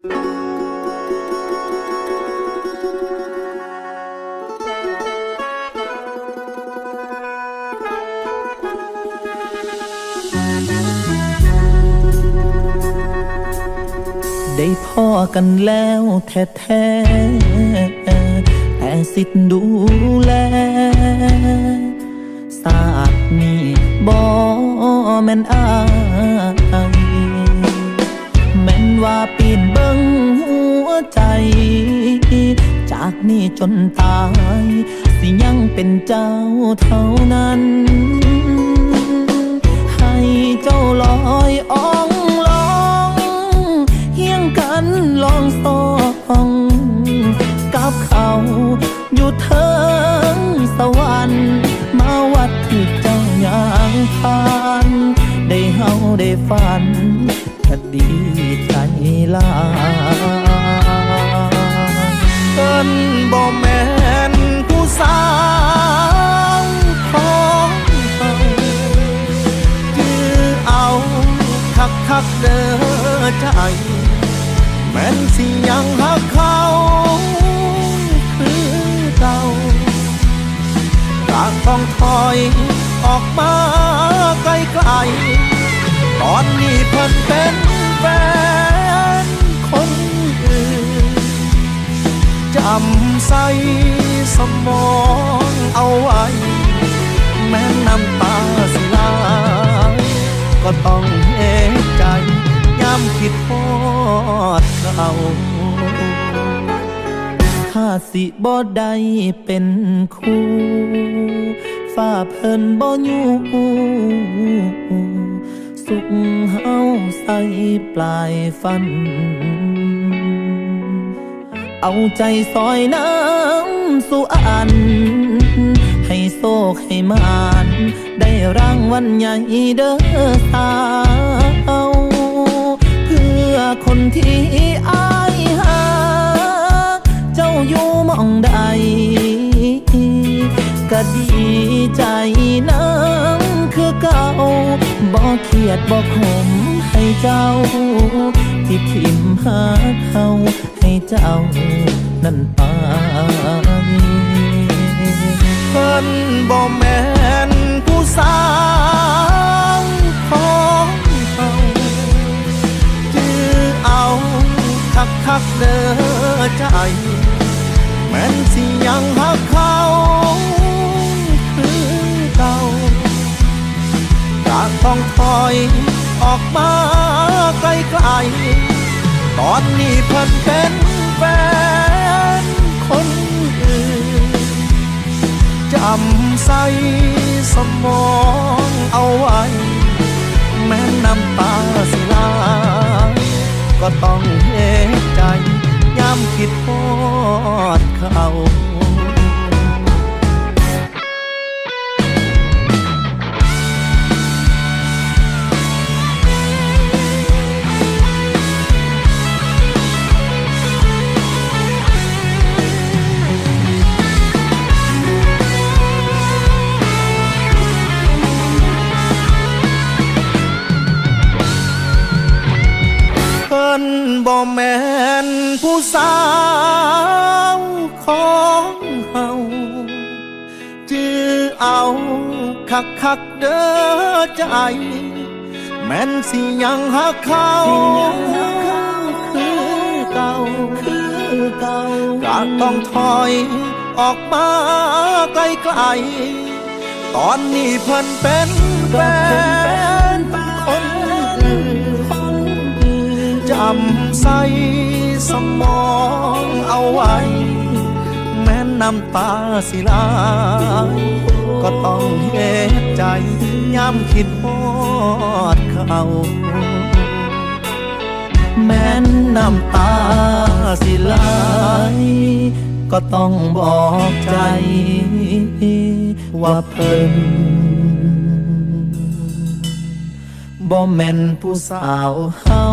ได้พ่อกันแล้วแท้ๆแต่สิทธิ์ดูแลศาสตร์นี้บ่แม่นอายแม่นว่าปีนเบ ใจ จากนี้จนตาย สิยังเป็นเจ้าเท่านั้น ให้เจ้าลอยอ่องลองเฮียงกันลองสองกับเขาอยู่เทิงสวรรค์มาวัดที่เจ้าย่างผ่านได้เฮาได้ฝันก็ดีใจลา นบ่แม่นผู้สาวของเขาคือเอาคักคักเด้อใจ แม่นสิยังหักเขาคือเก่าจากต้องถอยออกมาไกลๆตอนนี้เพิ่นเป็น ใส่สมองเอาไว้ แม้น้ำตาสิไหลก็ต้องเห็นใจย้ำคิดพอดเขาถ้าสิบ่ได้เป็นคู่ฝ้าเพิ่นบ่อยู่สุขเฮาใส่ปลายฟัน เอาใจซอยน้ำสู่อัน ให้โศกให้มาน ได้รางวัลใหญ่เด้อสาว เพื่อคนที่อายหา เจ้าอยู่มองใดก็ดีใจน้ำคือเก่าบ่เครียดบ่ขมให้เจ้า ที่ทิมหาเขา ให้เจ้านั่นไปเพิ่นบ่แม่นผู้สาวของเขาจือเอาคักคักเด้อใจ แม่นสิยังหักเขาคือเก่าจากต้องถอยออกมาไกลๆ ตอนนี้เพิ่นเป็นแฟนคนอื่นจำใส่สมองเอาไว้ แม้น้ำตาสิลา ก็ต้องเหตใจย้ำคิดพอดเขา แม่นผู้สาวของเฮาจือเอาคักคักๆเด้อใจ แม่นสิยังหักเขาคือเก่าคือเก่าก็ต้องถอยออกมาไกลๆตอนนี้เพิ่นเป็นแฟน ใสสมองเอาไว้ แม้น้ำตาสิไหลก็ต้องเห็นใจย้ำคิดพอดเขาแม้นน้ำตาสิไหลก็ต้องบอกใจ ว่าเพิ่นบ่แม่นผู้สาวเฮา